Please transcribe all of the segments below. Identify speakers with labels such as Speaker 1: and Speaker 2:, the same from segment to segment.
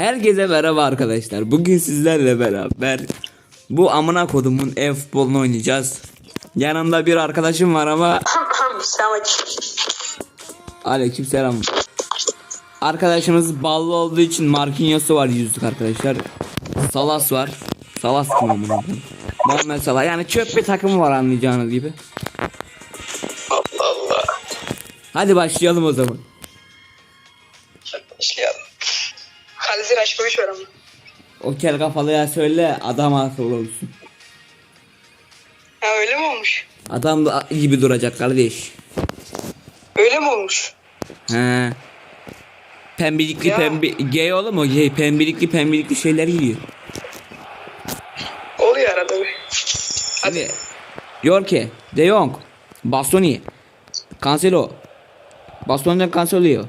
Speaker 1: Herkese merhaba arkadaşlar. Bugün sizlerle beraber bu amına kodumun ev futbolunu oynayacağız. Yanımda bir arkadaşım var ama
Speaker 2: Selamünaleyküm.
Speaker 1: aleykümselam. Arkadaşımız ballı olduğu için Marquinhos'u var yüzlük arkadaşlar. Salas var. Salas kim amına koyayım? Muhammed Salah. Yani çöp bir takımı var anlayacağınız gibi.
Speaker 2: Allah Allah.
Speaker 1: Hadi başlayalım o zaman.
Speaker 2: Halil'in aşkı bir ama.
Speaker 1: O kel kafalıya söyle adam akıllı olsun.
Speaker 2: Ha öyle mi olmuş?
Speaker 1: Adam da gibi duracak kardeş.
Speaker 2: Öyle mi olmuş?
Speaker 1: He. Pembelikli
Speaker 2: Ya.
Speaker 1: pembe gay oğlum o gay pembelikli pembelikli şeyler giyiyor.
Speaker 2: Oluyor arada bir.
Speaker 1: Hadi. Yorke, De Jong, Bastoni, Cancelo. Bastoni'den Cancelo'yu.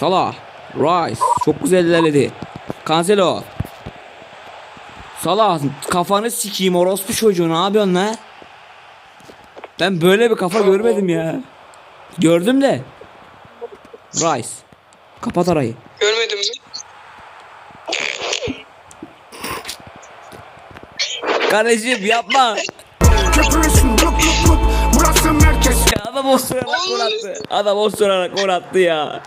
Speaker 1: Salah, Rice çok güzel ilerledi. Cancelo. Salah kafanı sikeyim orospu çocuğu ne yapıyorsun lan? Ben böyle bir kafa görmedim ya. Gördüm de. Rice. Kapat arayı.
Speaker 2: Görmedin mi?
Speaker 1: Kardeşim yapma.
Speaker 3: Köpüğüsün lup lup lup Burası merkez
Speaker 1: Ya adam osturarak gol attı. Adam osturarak gol attı ya.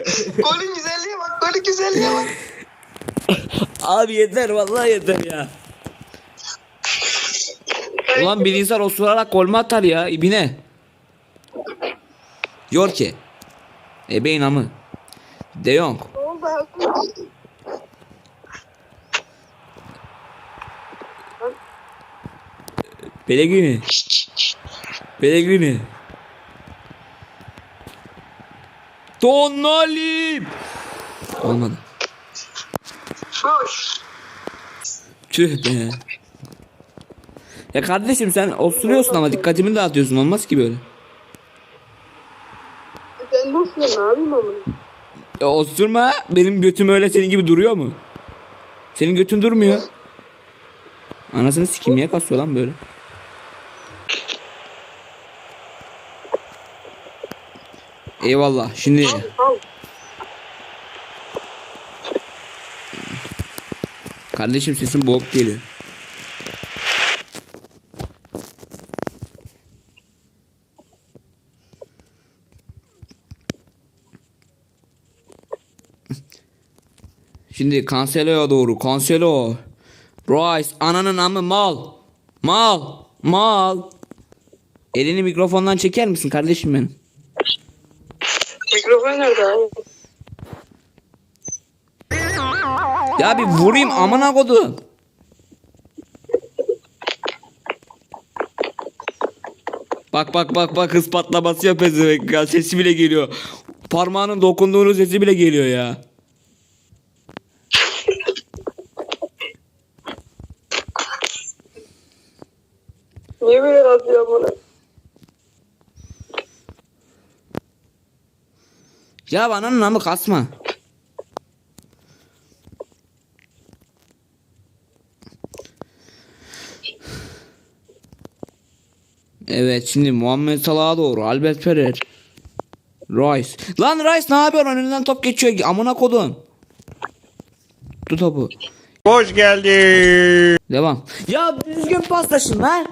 Speaker 2: golün güzelliğe bak. Golün güzelliğe bak.
Speaker 1: Abi yeter vallahi yeter ya. Ulan bir insan osturarak gol mü atar ya ibine? Yorke. Ebeğin amı. De Jong. Pellegrini. Pellegrini. Tonali. Olmadı.
Speaker 2: Boş.
Speaker 1: Tüh be. Ya kardeşim sen osuruyorsun ama dikkatimi dağıtıyorsun olmaz ki böyle.
Speaker 2: Ben nasıl ne yapayım ama?
Speaker 1: Ya osurma benim götüm öyle senin gibi duruyor mu? Senin götün durmuyor. Anasını sikim niye kasıyor lan böyle? Eyvallah şimdi kardeşim sesin boğuk geliyor. Şimdi Cancelo'ya doğru. Cancelo. Rice. Ananın amı mal. Mal. Mal. Elini mikrofondan çeker misin kardeşim benim? Ya bir vurayım amına kodu. Bak bak bak bak hız patlaması yapıyor sesi bile geliyor. Parmağının dokunduğunun sesi bile geliyor ya.
Speaker 2: Niye böyle atıyor bana?
Speaker 1: Ya bana namı kasma. Evet şimdi Muhammed Salah'a doğru Albert Ferrer. Rice. Lan Rice ne yapıyorsun? Önünden top geçiyor. Amına kodun. Tut topu.
Speaker 3: Hoş geldin
Speaker 1: Devam. Ya düzgün paslaşın lan.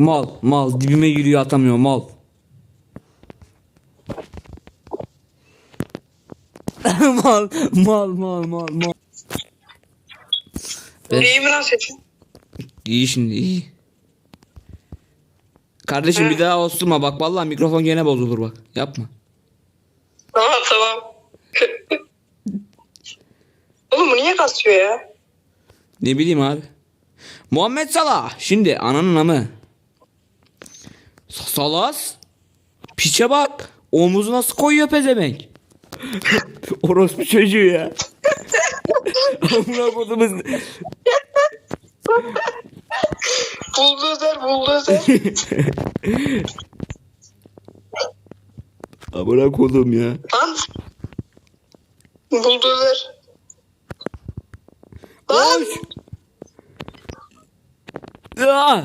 Speaker 1: Mal, mal dibime giriyor atamıyor mal. mal, mal, mal, mal, mal. Evet.
Speaker 2: İyi mi lan sesin?
Speaker 1: İyi şimdi iyi. Kardeşim bir daha osurma bak vallahi mikrofon gene bozulur bak. Yapma.
Speaker 2: Tamam tamam. Oğlum bu niye kasıyor ya?
Speaker 1: Ne bileyim abi. Muhammed Salah. Şimdi ananın amı. Sa- Salas. Piçe bak. Omuzu nasıl koyuyor pezevenk. Orospu çocuğu ya. Amına kodumuz.
Speaker 2: Buldozer buldozer.
Speaker 1: Amına kodum ya.
Speaker 2: Lan. Buldozer. Lan!
Speaker 1: Ah!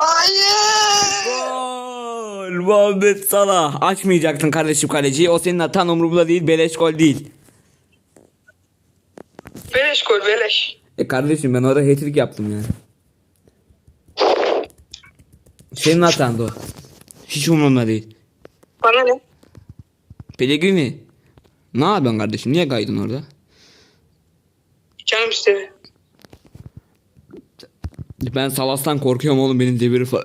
Speaker 2: Hayır.
Speaker 1: Muhammed Salah. Açmayacaktın kardeşim kaleciyi. O senin hatan umurumda değil. Beleş gol değil.
Speaker 2: Beleş gol beleş.
Speaker 1: E kardeşim ben orada hat-trick yaptım yani. Senin hatandı o. Hiç umurumda değil.
Speaker 2: Bana ne?
Speaker 1: Pellegrini. Ne yapıyorsun kardeşim? Niye kaydın orada?
Speaker 2: Canım istedi.
Speaker 1: Ben Salah'tan korkuyorum oğlum benim deviri falan.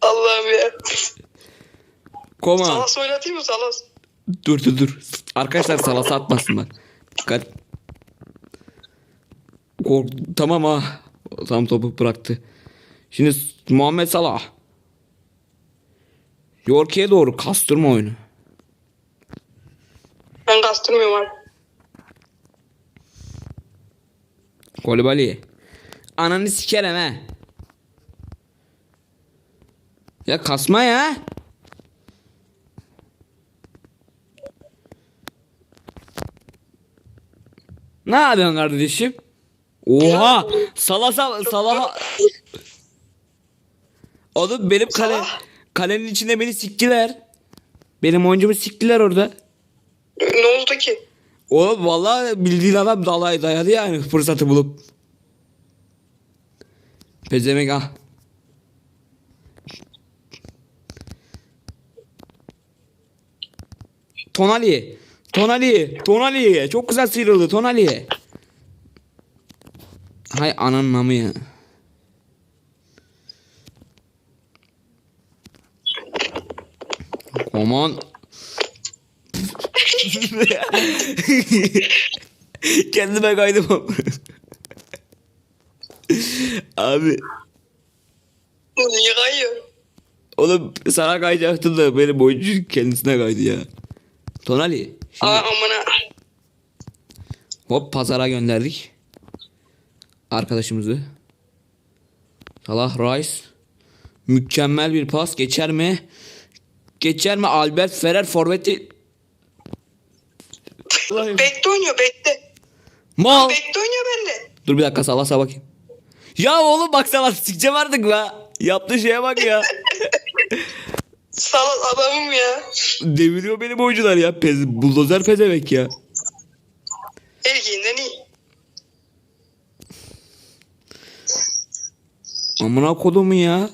Speaker 2: Allah'ım ya.
Speaker 1: Koma.
Speaker 2: Salas oynatayım mı Salas?
Speaker 1: Dur dur dur. Arkadaşlar Salah'ı atmasın bak. Dikkat. Kork tamam ha. Tam topu bıraktı. Şimdi Muhammed Salah. Yorki'ye doğru kastırma oyunu.
Speaker 2: Ben kastırmıyorum abi.
Speaker 1: Kolibali. Ananı sikerim he. Ya kasma ya. Ne yapıyorsun kardeşim? Oha! Sala sala sala. Oğlum benim kale
Speaker 2: Salah.
Speaker 1: kalenin içinde beni siktiler. Benim oyuncumu siktiler orada.
Speaker 2: Ne oldu ki?
Speaker 1: Oğlum vallahi bildiğin adam dalay dayadı yani fırsatı bulup. Pezemek ah. Tonali. Tonali. Tonali. Çok güzel sıyrıldı Tonali. Hay ananın namı ya. Aman. Kendime kaydım. Abi
Speaker 2: Niye kayıyor?
Speaker 1: oğlum sana kayacaktım da benim oyuncu kendisine kaydı ya. Tonali. Şimdi
Speaker 2: Aa amına.
Speaker 1: hop pazara gönderdik. Arkadaşımızı. Salah Rice. Mükemmel bir pas. Geçer mi? Geçer mi? Albert Ferrer forveti.
Speaker 2: Bekte oynuyor bekte.
Speaker 1: Mal.
Speaker 2: Bekte oynuyor bende.
Speaker 1: Dur bir dakika Salah sağ bakayım. Ya oğlum bak Salah sikeceğim artık la. Yaptığı şeye bak ya.
Speaker 2: Salas adamım ya.
Speaker 1: Deviriyor benim oyuncular ya. Pez, buldozer pezevenk ya.
Speaker 2: Erkeğinden iyi.
Speaker 1: Amına kodumu ya.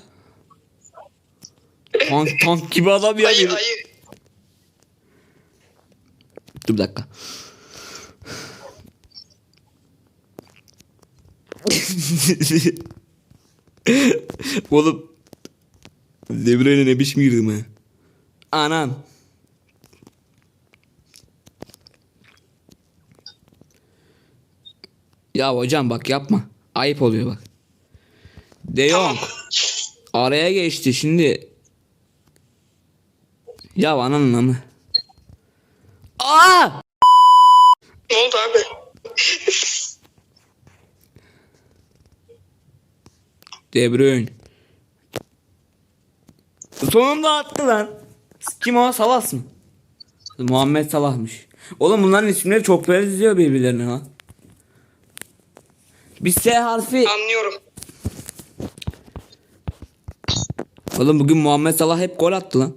Speaker 1: Tank, tank gibi adam ya.
Speaker 2: Ayı
Speaker 1: biri.
Speaker 2: ayı.
Speaker 1: Dur bir dakika. Oğlum. Devrene ne biçim girdim ha. Anan. Ya hocam bak yapma. Ayıp oluyor bak. De Jong. Araya geçti şimdi. Ya ananın amı. Aa!
Speaker 2: Ne oldu abi?
Speaker 1: De Bruyne. Sonunda attı lan. Kim o? Salas mı? Muhammed Salah'mış. Oğlum bunların isimleri çok benziyor birbirlerine lan. Bir S harfi.
Speaker 2: Anlıyorum.
Speaker 1: Oğlum bugün Muhammed Salah hep gol attı lan.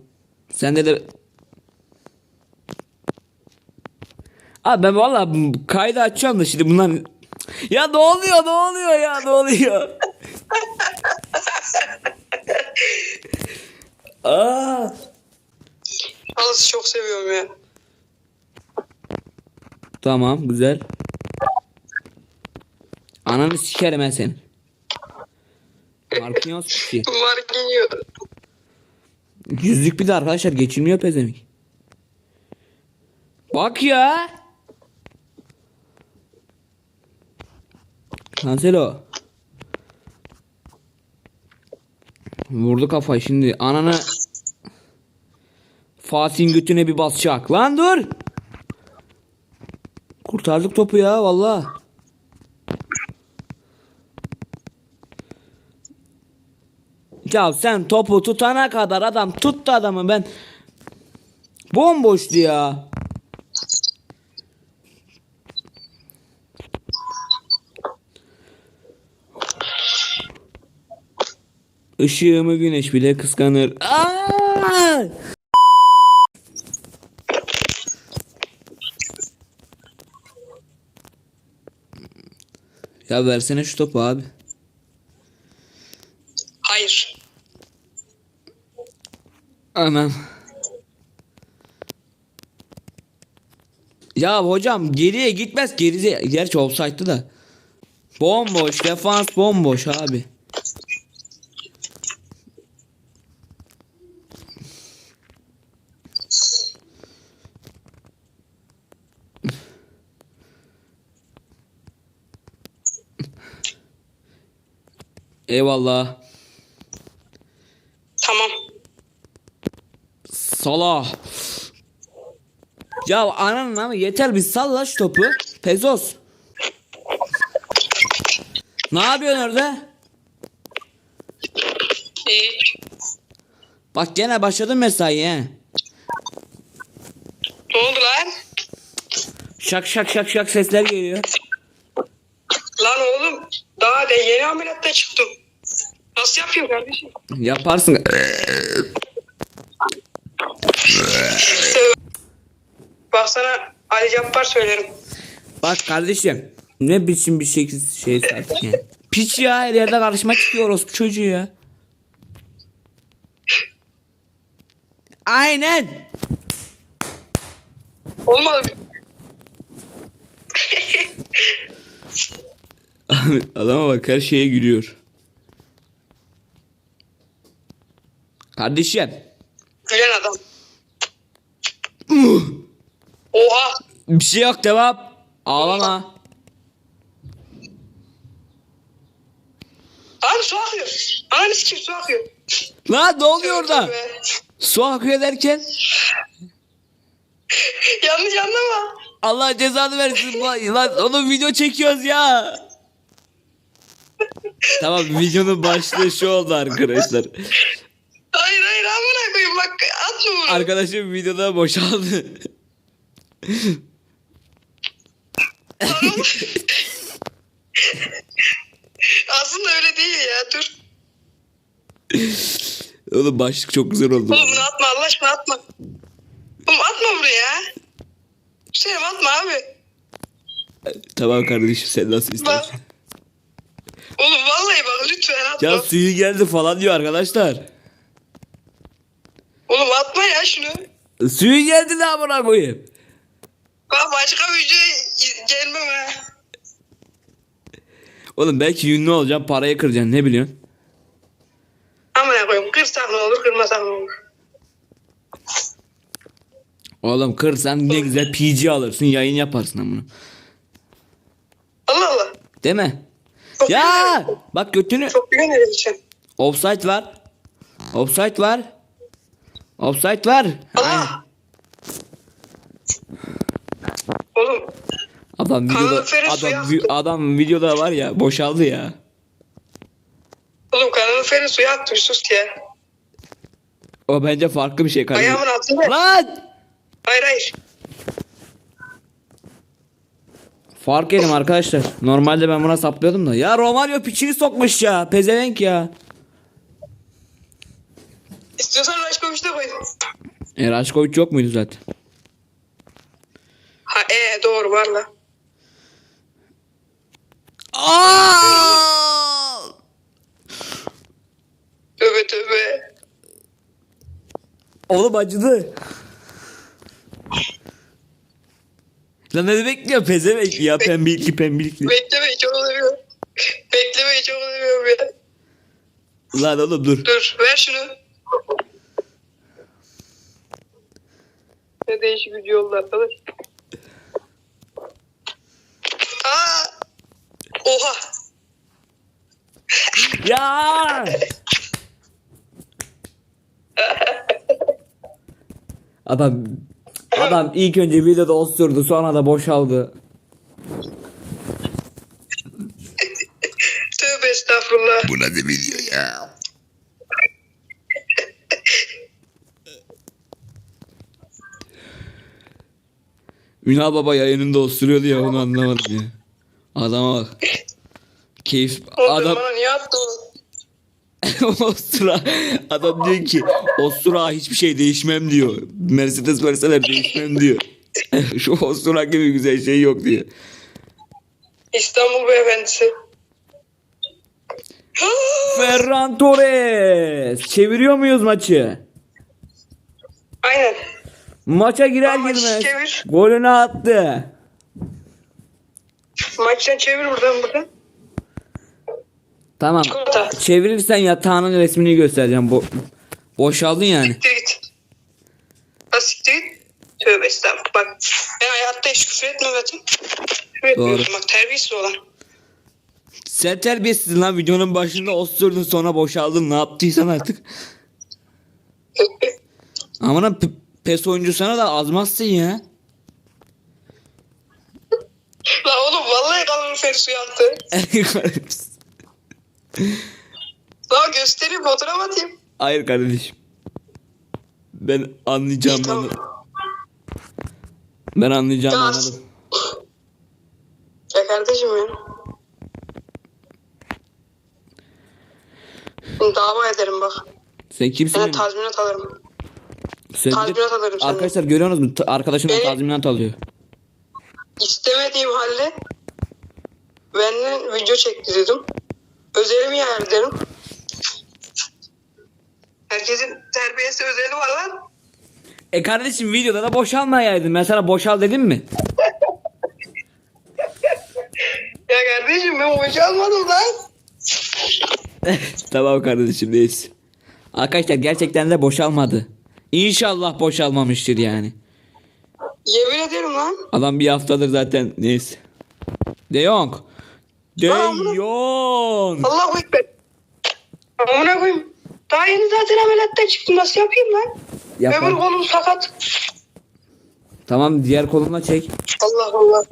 Speaker 1: Sende de... Abi ben valla kaydı açıyorum da şimdi bunlar... Ya ne oluyor ne oluyor ya ne oluyor? Aa.
Speaker 2: Salas'ı çok seviyorum ya.
Speaker 1: Tamam güzel. Ananı sikerim ben senin. Marquinhos ki.
Speaker 2: Marquinhos.
Speaker 1: Yüzlük bir de arkadaşlar geçilmiyor pezemek. Bak ya. Cancelo. Vurdu kafayı şimdi. Ananı Fatih'in götüne bir basacak. Lan dur. Kurtardık topu ya valla. Ya sen topu tutana kadar adam tuttu adamı ben. Bomboştu ya. Işığımı güneş bile kıskanır. Aa! Ya versene şu topu abi.
Speaker 2: Hayır.
Speaker 1: Anam. Ya hocam geriye gitmez geriye. Gerçi offside'dı da. Bomboş defans bomboş abi. Eyvallah.
Speaker 2: Tamam.
Speaker 1: Salah. Ya ananın ama yeter bir salla şu topu. Pezos. Ne yapıyorsun orada?
Speaker 2: İyi.
Speaker 1: Bak gene başladın mesai he.
Speaker 2: Ne oldu lan?
Speaker 1: Şak şak şak şak sesler geliyor.
Speaker 2: Lan oğlum daha de yeni ameliyatta çıktım. Nasıl yapayım kardeşim?
Speaker 1: Yaparsın.
Speaker 2: Bak sana Ali Cabbar söylerim.
Speaker 1: Bak kardeşim. Ne biçim bir şey şey artık ya. Piç ya her yerde karışma çıkıyor orospu çocuğu ya. Aynen.
Speaker 2: Olmadı.
Speaker 1: Adama bak her şeye gülüyor. Kardeşim.
Speaker 2: Gülen adam. Oha.
Speaker 1: Bir şey yok devam. Ağlama.
Speaker 2: Lan su akıyor. Ananı sikim su akıyor.
Speaker 1: Lan ne oluyor orada? Su akıyor derken
Speaker 2: Yanlış anlama.
Speaker 1: Allah cezanı versin lan, lan onu video çekiyoruz ya. tamam videonun başlığı şu oldu arkadaşlar.
Speaker 2: Hayır hayır amına koyayım bak atma bunu.
Speaker 1: Arkadaşım videoda boşaldı.
Speaker 2: Aslında öyle değil ya dur.
Speaker 1: Oğlum başlık çok güzel oldu.
Speaker 2: Oğlum bunu atma Allah aşkına atma. Oğlum atma buraya. Hüseyin atma abi.
Speaker 1: Tamam kardeşim sen nasıl istersen.
Speaker 2: Oğlum vallahi bak lütfen atma.
Speaker 1: Ya suyu geldi falan diyor arkadaşlar.
Speaker 2: Oğlum atma ya şunu.
Speaker 1: Suyu geldi de amına koyayım.
Speaker 2: Bak başka videoya gelmem ha.
Speaker 1: Oğlum belki ünlü olacağım parayı kıracaksın ne biliyorsun?
Speaker 2: Amına koyayım kırsak ne olur kırmasak ne olur.
Speaker 1: Oğlum kırsan ne güzel PG alırsın yayın yaparsın amına.
Speaker 2: Allah Allah.
Speaker 1: Değil mi?
Speaker 2: Çok
Speaker 1: Ya
Speaker 2: güzel.
Speaker 1: bak götünü
Speaker 2: Çok güvenirim için.
Speaker 1: offside var. Offside var. Offside var.
Speaker 2: Oğlum
Speaker 1: Adam videoda
Speaker 2: Kaloriferi suya
Speaker 1: adam, vi-
Speaker 2: attı.
Speaker 1: adam videoda var ya boşaldı ya.
Speaker 2: oğlum kanalı feri suya attı sus ya.
Speaker 1: O bence farklı bir şey kardeşim.
Speaker 2: Ayağımın altında.
Speaker 1: Lan!
Speaker 2: Hayır hayır.
Speaker 1: Fark edim arkadaşlar. Normalde ben buna saplıyordum da. Ya Romario piçini sokmuş ya. Pezevenk ya.
Speaker 2: İstiyorsan Raşkoviç'te koy.
Speaker 1: E Raşkoviç yok muydu zaten?
Speaker 2: Ha ee doğru var la.
Speaker 1: Aa!
Speaker 2: Tövbe tövbe.
Speaker 1: Oğlum acıdı. Lan ne bekliyor pezevenk ya pembilikli pembilikli.
Speaker 2: Beklemeyi çok seviyorum. Beklemeyi çok ya.
Speaker 1: Lan oğlum dur.
Speaker 2: Dur ver şunu. Ne değişik bir yollar alır. Aa! Oha!
Speaker 1: Ya! Adam adam ilk önce videoda osurdu sonra da boşaldı.
Speaker 2: Tövbe estağfurullah.
Speaker 1: Bu ne video ya? Ünal Baba yayınında osuruyordu ya onu anlamadım ya. Adama bak. Keyif
Speaker 2: Oğlum
Speaker 1: adam
Speaker 2: bana niye attı?
Speaker 1: Ostura adam diyor ki Ostura hiçbir şey değişmem diyor. Mercedes verseler değişmem diyor. Şu Ostura gibi güzel şey yok diyor.
Speaker 2: İstanbul beyefendisi.
Speaker 1: Ferran Torres çeviriyor muyuz maçı?
Speaker 2: Aynen.
Speaker 1: Maça girer girmez
Speaker 2: çevir.
Speaker 1: golünü attı.
Speaker 2: Maçtan çevir buradan buradan.
Speaker 1: Tamam.
Speaker 2: Çikolata.
Speaker 1: Çevirirsen yatağının resmini göstereceğim. Bo boşaldın yani.
Speaker 2: Siktir git. Ha siktir git. Tövbe estağfurullah. Bak ben hayatta hiç küfür etmem zaten. Küfür etmiyorsun bak terbiyesiz olan.
Speaker 1: Sen terbiyesizsin lan videonun başında osturdun sonra boşaldın ne yaptıysan artık. Amına pes oyuncu sana da azmazsın ya.
Speaker 2: La oğlum vallahi kalorifer suyu attı. La göstereyim fotoğraf atayım.
Speaker 1: Hayır kardeşim. Ben anlayacağım
Speaker 2: İyi, tamam.
Speaker 1: Ben anlayacağım
Speaker 2: Ya,
Speaker 1: anladım.
Speaker 2: Ya kardeşim ya. Dava ederim bak.
Speaker 1: Sen kimsin? Ya?
Speaker 2: tazminat alırım.
Speaker 1: Sen
Speaker 2: tazminat alırım senden.
Speaker 1: Arkadaşlar görüyorsunuz mu? Ta- Arkadaşımdan
Speaker 2: Beni-
Speaker 1: tazminat alıyor.
Speaker 2: İstemediğim halde benden video çektirdim. Özelimi yer derim. Herkesin terbiyesi özeli var lan.
Speaker 1: E kardeşim videoda da boşalmayaydın. Ben sana boşal dedim mi?
Speaker 2: Ya kardeşim ben hoca almadım lan.
Speaker 1: tamam kardeşim neyse. Arkadaşlar gerçekten de boşalmadı. İnşallah boşalmamıştır yani.
Speaker 2: Yemin ederim lan.
Speaker 1: Adam bir haftadır zaten neyse. De Jong. De Jong.
Speaker 2: Allahu Ekber. Amına koyayım. Daha yeni zaten ameliyattan çıktım. Nasıl yapayım lan?
Speaker 1: Yapar.
Speaker 2: Öbür kolum sakat.
Speaker 1: Tamam diğer kolumla çek.
Speaker 2: Allah Allah.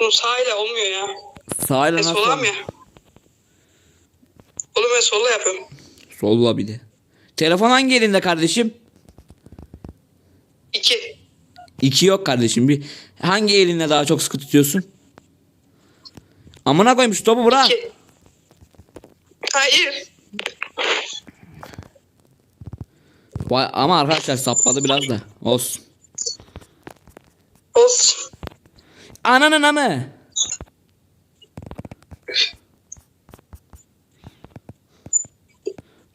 Speaker 2: Bunun sağıyla olmuyor ya.
Speaker 1: Sağıyla
Speaker 2: Ben
Speaker 1: nasıl?
Speaker 2: solam ya. Oğlum ben solla yapıyorum.
Speaker 1: Solla bir de. Telefon hangi elinde kardeşim?
Speaker 2: İki.
Speaker 1: İki yok kardeşim. Bir hangi elinle daha çok sıkı tutuyorsun? Amına şu topu bırak.
Speaker 2: İki. Hayır.
Speaker 1: Vay, ama arkadaşlar sapladı biraz da. Olsun.
Speaker 2: Olsun.
Speaker 1: Ananın amı.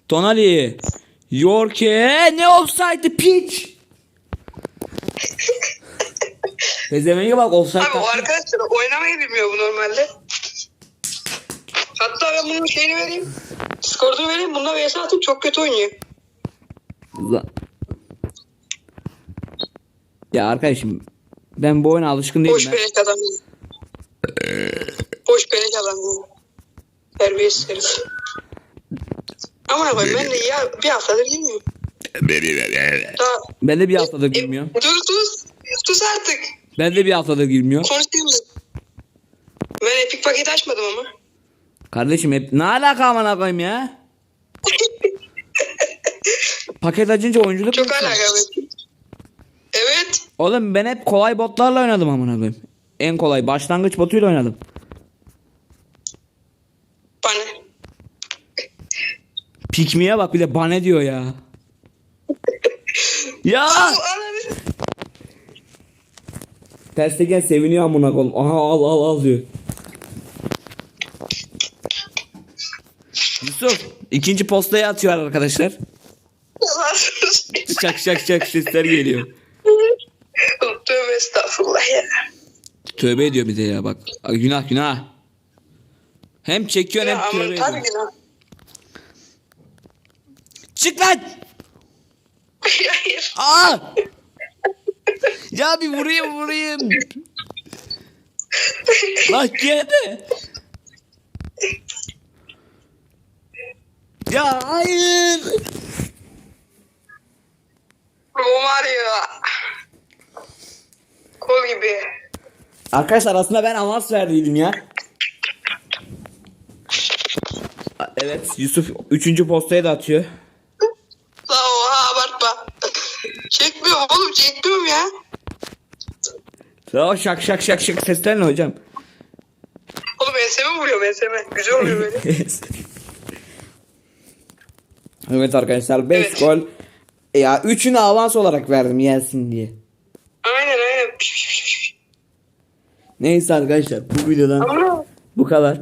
Speaker 1: Tonali. Yorke. Ne offside'ı piç. Pezevenke bak offside.
Speaker 2: Abi o arkadaşlar oynamayı bilmiyor bu normalde. Hatta ben bunun şeyini vereyim. Discord'unu vereyim. Bununla vs atayım. Çok kötü oynuyor.
Speaker 1: Za- Ya arkadaşım ben bu oyuna alışkın değilim.
Speaker 2: Boş
Speaker 1: Ben.
Speaker 2: beleş adam. Boş beleş adam. Terbiyesiz herif. Ama koyayım ben de ya bir haftadır girmiyorum. Daha...
Speaker 1: Ben de bir haftadır girmiyorum.
Speaker 2: Dur dur. Sus artık.
Speaker 1: Ben de bir haftadır girmiyorum.
Speaker 2: Konuşayım mı? Ben Epic paket açmadım ama.
Speaker 1: Kardeşim hep ne alaka amına koyayım ya? Paket açınca oyunculuk
Speaker 2: Çok
Speaker 1: mu
Speaker 2: alakalı. Evet.
Speaker 1: Oğlum ben hep kolay botlarla oynadım amına koyayım. En kolay başlangıç botuyla oynadım.
Speaker 2: Bana.
Speaker 1: Pikmiye bak bir de bane diyor ya. ya!
Speaker 2: Ananı.
Speaker 1: Terstegen seviniyor amına koyayım. Aha al al al diyor. Yusuf ikinci postayı atıyor arkadaşlar. Şak şak şak sesler geliyor.
Speaker 2: Tövbe estağfurullah ya.
Speaker 1: Tövbe ediyor bir de ya bak. Günah günah. Hem çekiyor hem tövbe ediyor.
Speaker 2: günah.
Speaker 1: Çık lan!
Speaker 2: Hayır.
Speaker 1: Aa! Ya bir vurayım vurayım. Lan gelme. Ya hayır.
Speaker 2: Romario. Kol gibi.
Speaker 1: Arkadaşlar aslında ben avans verdiydim ya. Evet Yusuf 3. postayı da atıyor. Tamam şak şak şak şak sesler ne hocam?
Speaker 2: Oğlum enseme vuruyor enseme. Güzel oluyor böyle.
Speaker 1: Evet arkadaşlar 5
Speaker 2: Evet.
Speaker 1: gol. Ya 3'ünü avans olarak verdim yensin diye.
Speaker 2: Aynen aynen.
Speaker 1: Neyse arkadaşlar bu videodan
Speaker 2: Amına.
Speaker 1: bu kadar.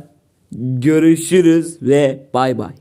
Speaker 1: Görüşürüz ve bay bay.